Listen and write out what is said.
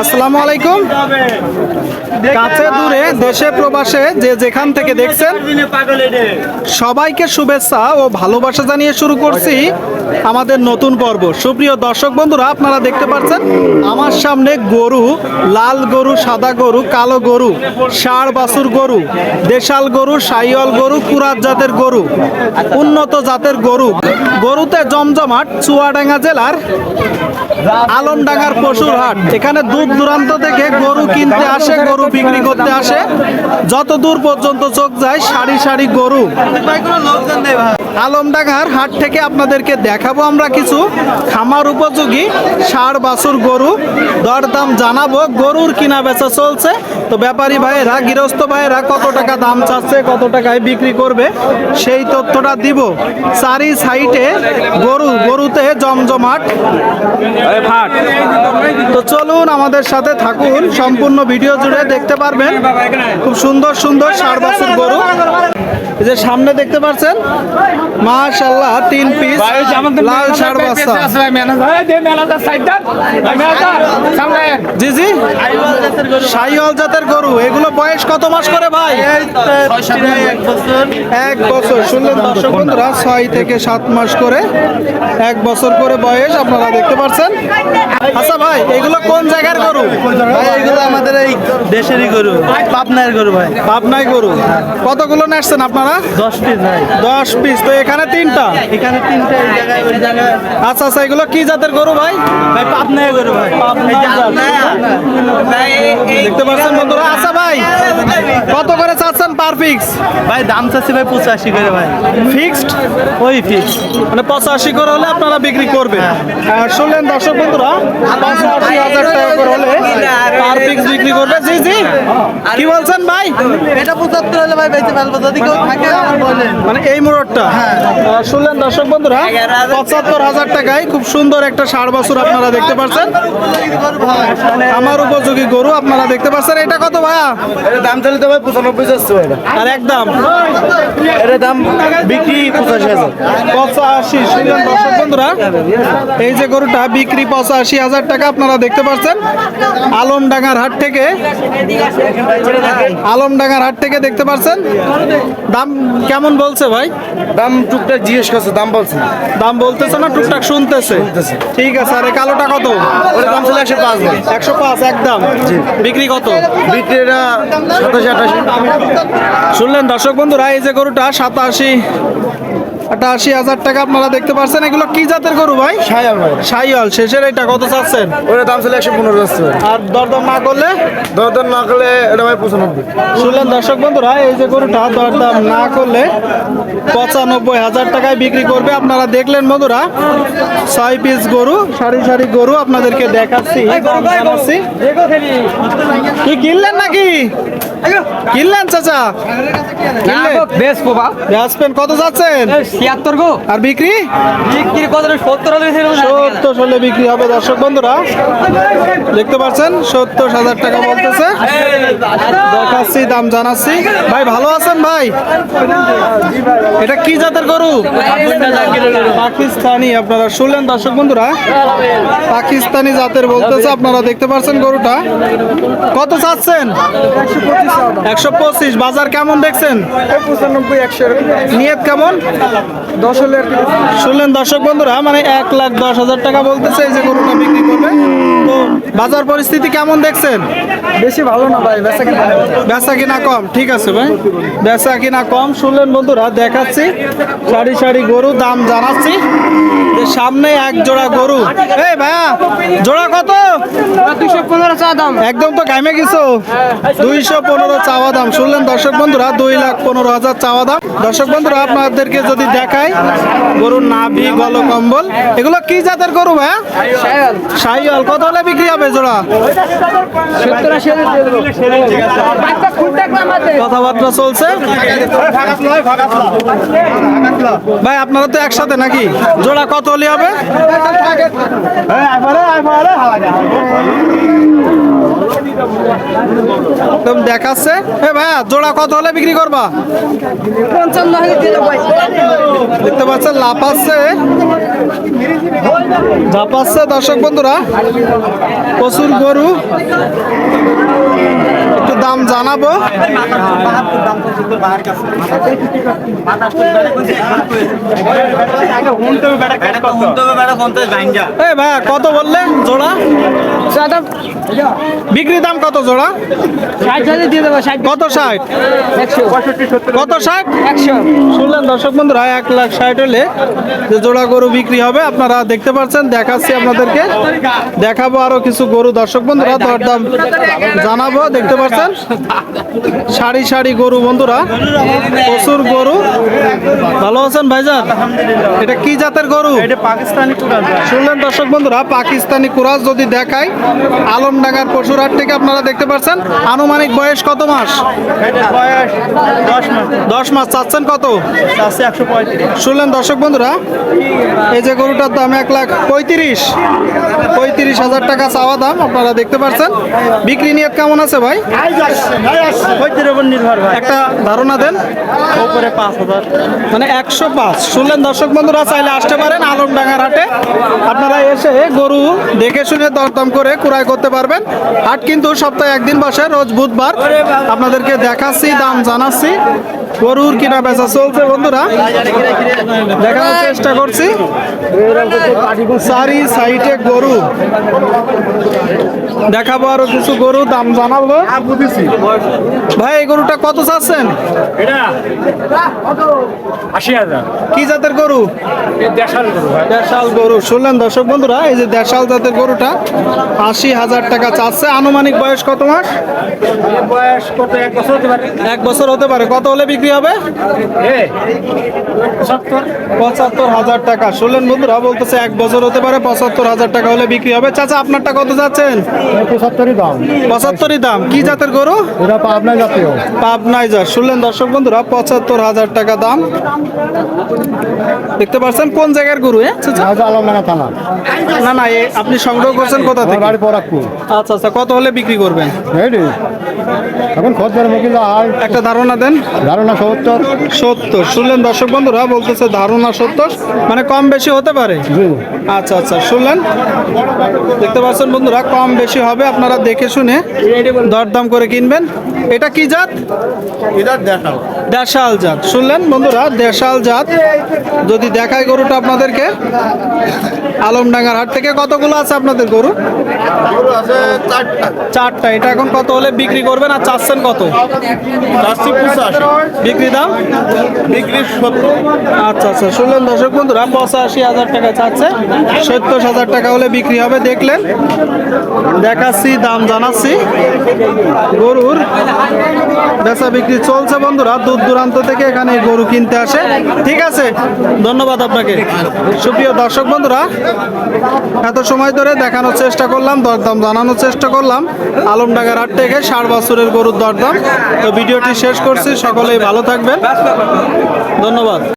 আসসালামু আলাইকুম। কাছে দূরে দেশে প্রবাসে যে যেখান থেকে দেখছেন, সবাইকে শুভেচ্ছা ও ভালোবাসা জানিয়ে শুরু করছি আমাদের নতুন পর্ব। সুপ্রিয় দর্শক বন্ধুরা, আপনারা দেখতে পাচ্ছেন, আমার সামনে গরু, লাল গরু, সাদা গরু, কালো গরু, ষাড় বাছুর গরু, দেশাল গরু, সাইওয়াল গরু, কুরাত জাতের গরু, উন্নত জাতের গরু। গরুতে জমজমাট চুয়াডাঙ্গা জেলার আলমডাঙ্গার পশুর হাট। এখানে দূর দূরান্ত থেকে গরু কিনতে আসে গরু বিক্রি করতে আসে। যত দূর পর্যন্ত চোখ যায় সারি সারি গরু। আলমডাঙ্গার হাট থেকে আপনাদেরকে দেখাবো আমরা কিছু খামার উপযোগী ষাড় বাছুর গরু। দরদাম জানাব গরুর কিনা বেচা চলছে। তো ব্যাপারী ভাইয়েরা গৃহস্থ ভাইয়েরা কত টাকা দাম চাচ্ছে কত টাকায় বিক্রি করবে সেই তথ্যটা দিব। চারি সাইটে গরু গরুতে জমজমাট। হাট তো চলুন আমাদের সাথে থাকুন সম্পূর্ণ ভিডিও জুড়ে দেখতে পারবেন খুব সুন্দর সুন্দর ষাট বাছুর গরু। এই যে সামনে দেখতে পাচ্ছেন মাশাল্লাহ তিন পিস লাল ষাট বাচ্চা জি জি। সাইওয়াল জাতের গরু এগুলো বয়স কত মাস করে ভাই? এক বছর। শুনলেন দর্শক বন্ধুরা ছয় থেকে সাত মাস করে এক বছর করে বয়স আপনারা দেখতে পাচ্ছেন। আচ্ছা ভাই এগুলো কোন জায়গার গরু? ভাই এগুলো আমাদের এই দেশেরই গরু। পাবনার গরু ভাই। পাবনায় গরু। কতগুলো নেসছেন আপনারা? দশ পিস ভাই। দশ পিস। তো এখানে তিনটা? এখানে তিনটে এই জায়গায় ওই জায়গায়। আচ্ছা আচ্ছা এগুলো কি জাতের গরু ভাই? ভাই পাবনায় গরু ভাই। দেখতে পাচ্ছেন বন্ধুরা? আচ্ছা ভাই কত করে চাচ্ছেন পার ফিক্স? ভাই দাম চাচ্ছি ভাই পঁচাশি করে ভাই। ফিক্সড? ওই ফিক্স মানে পঁচাশি করে হলে আপনারা বিক্রি করবেন। আর শুনলেন দর্শক বন্ধুরা পঁচাশি হাজার টাকা করে হলে পার পিক্স বিক্রি করবে জি জি। কি বলছেন ভাই? এটা পঁচাত্তর হলে ভাই বেঁচে ফেলব। যদি কেউ থাকে আমার বলেন। মানে এই মোড়টা? হ্যাঁ। শুনলেন দর্শক বন্ধুরা পঁচাত্তর হাজার টাকায় খুব সুন্দর একটা ষাড় বাছুর আপনারা দেখতে পাচ্ছেন। আমার উপযোগী গরু আপনারা দেখতে পাচ্ছেন। এটা কত ভাইয়া? দাম চাইলে তো ভাই। পঁচানব্বই আর একদম। এটা দাম বিক্রি পঁচাশি হাজার। পঁচাশি শুনলেন দর্শক বন্ধুরা? এই যে গরুটা বিক্রি পঁচাশি হাজার টাকা আপনারা দেখতে পাচ্ছেন। আলমডাঙ্গার হাট থেকে আলমডাঙ্গার হাট থেকে দেখতে পাচ্ছেন। দাম কেমন বলছে ভাই? দাম টুকটাক জিজ্ঞেস করছে দাম বলছে। দাম বলতেছে না টুকটাক শুনতেছে? ঠিক আছে আর কালোটা কত? ওর দাম ছিল একশো পাঁচ একশো পাঁচ একদম। বিক্রি কত? বিক্রিটা সাতাশি আঠাশি। শুনলেন দর্শক বন্ধুরা এই যে গরুটা সাতাশি। আটাশি হাজার টাকা আপনারা দেখতে পাচ্ছেন। এগুলো কি জাতের গরু ভাই? সায়াল ভাই। সাইয়াল শেষের এটা কত চাচ্ছেন? ওর দাম ছিল একশো পনেরো যাচ্ছে আর দরদাম না করলে? দরদার না করলে এটা ভাই পঁচানব্বই। শুনলেন দর্শক বন্ধুরা এই যে গরুটা দরদাম না করলে পঁচানব্বই হাজার টাকায় বিক্রি করবে। আপনারা দেখলেন বন্ধুরা ছয় পিস গরু সারি সারি গরু আপনাদেরকে দেখাচ্ছি দেখাচ্ছি। কি কিনলেন নাকি? কিনলেন চাচা? বেশ কত যাচ্ছেন? ছিয়াত্তর গো। আর বিক্রি? বিক্রি কত সত্তর সত্তর হলে বিক্রি হবে দর্শক বন্ধুরা। দেখতে পাচ্ছেন সত্তর হাজার টাকা বলতেছে। দেখাচ্ছি দাম জানাচ্ছি। ভাই ভালো আছেন ভাই? এটা কি জাতের গরু? পাকিস্তানি আপনারা শুনলেন দর্শক বন্ধুরা? পাকিস্তানি জাতের বলতেছে আপনারা দেখতে পাচ্ছেন গরুটা। কত চাচ্ছেন? একশো পঁচিশ। বাজার কেমন দেখছেন? নিয়ত কেমন? দশ হলে শুনলেন দর্শক বন্ধুরা মানে এক লাখ দশ হাজার টাকা বলতেছে এই যে গরুটা বিক্রি করবে। বাজার পরিস্থিতি কেমন দেখছেন? বেশি ভালো না ভাই বেচা কিনা বেচা কিনা কম ঠিক আছে ভাই। বেচা কিনা কম শুনলেন বন্ধুরা দেখাচ্ছি। সারি সারি গরু দাম জানাচ্ছি। সামনে এক জোড়া গরু। এই ভাইয়া জোড়া কত? দুশো পনেরো চা দাম। একদম তো গামে গেছো? দুইশো পনেরো চাওয়া দাম। শুনলেন দর্শক বন্ধুরা দুই লাখ পনেরো হাজার চাওয়া দাম। দর্শক বন্ধুরা আপনাদেরকে যদি দেখায় গরুর নাভি গল কম্বল এগুলো কি জাতের গরু ভাইয়া? সাইয়াল কত হলে বিক্রি হবে জোড়া? কথাবার্তা চলছে? ভাই আপনারা তো একসাথে নাকি? জোড়া কত হলে হবে? একদম দেখাচ্ছে। এ ভাইয়া জোড়া কত হলে বিক্রি করবা? দেখতে পাচ্ছেন লাপাচ্ছে ঝাপাচ্ছে দর্শক বন্ধুরা। প্রচুর গরু। দাম জানাব। এ কত বললেন জোড়া? বিক্রি দাম কত জোড়া? কত ষাট? কত ষাট? শুনলেন দর্শক বন্ধুরা এক লাখ ষাট হলে যে জোড়া গরু বিক্রি হবে আপনারা দেখতে পাচ্ছেন দেখাচ্ছি আপনাদেরকে। দেখাবো আরও কিছু গরু দর্শক বন্ধুরা দরদাম জানাব দেখতে পাচ্ছেন। সারি সারি গরু বন্ধুরা প্রচুর গরু। ভালো আছেন ভাইজান? এটা কি জাতের গরু? এটা পাকিস্তানি কুরাজ শুনলেন দর্শক বন্ধুরা পাকিস্তানি কুরাজ যদি দেখায় আলমডাঙ্গার পশুরহাট থেকে আপনারা দেখতে পাচ্ছেন আনুমানিক বয়স কত মাস? বয়স দশ মাস। চাচ্ছেন কত? শুনলেন দর্শক বন্ধুরা এই যে গরুটার দাম এক লাখ পঁয়ত্রিশ পঁয়ত্রিশ হাজার টাকা চাওয়া দাম আপনারা দেখতে পাচ্ছেন বিক্রি নিয়ে কেমন আছে ভাই? পঁয়ত্রিশ উপর নির্ভর ভাই। একটা ধারণা দেন। উপরে পাঁচ হাজার। মানে একশো পাঁচ। শুনলেন দর্শক বন্ধুরা চাইলে আসতে পারেন আলমডাঙ্গার হাটে। আপনারা এসে গরু দেখে শুনে দরদাম করে ক্রয় করতে পারবেন। হাট কিন্তু সপ্তাহে একদিন বসে রোজ বুধবার। আপনাদেরকে দেখাচ্ছি দাম জানাচ্ছি। গরুর কিনা বেচা চলছে বন্ধুরা। দেখানোর চেষ্টা করছি। চারি সাইডে গরু। দেখাবো আরও কিছু গরু দাম জানাব। ভাই এই গরুটা কত চাচ্ছেন? কি জাতের গরু? দেশাল গরু শুনলেন দর্শক বন্ধুরা এই যে দেশাল জাতের গরুটা আশি হাজার টাকা চাচ্ছে। আনুমানিক বয়স কত মাস? বয়স কত? এক বছর এক বছর হতে পারে। কত হলে বিক্রি হবে? পঁচাত্তর? হাজার টাকা। শুনলেন বন্ধুরা বলতেছে এক বছর হতে পারে পঁচাত্তর হাজার টাকা হলে বিক্রি হবে। চাচা আপনারটা কত যাচ্ছেন? পঁচাত্তরই দাম। পঁচাত্তরই দাম। কি জাতের গরু? জাতীয়। যা শুনলেন দর্শক বন্ধুরা পঁচাত্তর হাজার টাকা দাম। দেখতে পাচ্ছেন কোন জায়গার গরু আলমডাঙ্গা থানা। না না আপনি সংগ্রহ করছেন কোথা থেকে? বাড়ি পরাকপুর আচ্ছা আচ্ছা কত হলে বিক্রি করবেন? এখন খদ্দের মুখিল একটা ধারণা দেন। ধারণা সত্তর সত্তর। শুনলেন দর্শক বন্ধুরা বলতেছে ধারণা সত্তর মানে কম বেশি হতে পারে। আচ্ছা আচ্ছা শুনলেন? দেখতে পাচ্ছেন বন্ধুরা কম বেশি হবে আপনারা দেখে শুনে দরদাম করে কিনবেন। এটা কি জাত? এটা দেশাল। জাত। শুনলেন বন্ধুরা দেশাল জাত। যদি দেখায় গরুটা আপনাদেরকে আলমডাঙ্গার হাট থেকে কতগুলো আছে আপনাদের গরু? চারটা। এটা এখন কত হলে বিক্রি করবেন আর চাচ্ছেন কত? বিক্রি দাম? বিক্রি সত্তর আচ্ছা আচ্ছা শুনলেন দর্শক বন্ধুরা পঁচাশি হাজার টাকা চাচ্ছে সত্তর হাজার টাকা হলে বিক্রি হবে দেখলেন। দেখাচ্ছি দাম জানাচ্ছি। গরুর বেচা বিক্রি চলছে বন্ধুরা দূর দূরান্ত থেকে এখানে গরু কিনতে আসে। ঠিক আছে ধন্যবাদ আপনাকে। সুপ্রিয় দর্শক বন্ধুরা এত সময় ধরে দেখানোর চেষ্টা করলাম দরদাম জানানোর চেষ্টা করলাম। আলমডাঙ্গার হাট থেকে ষাট বছরের গরুর দরদাম। তো ভিডিওটি শেষ করছি সকলেই ভালো থাকবেন। ধন্যবাদ।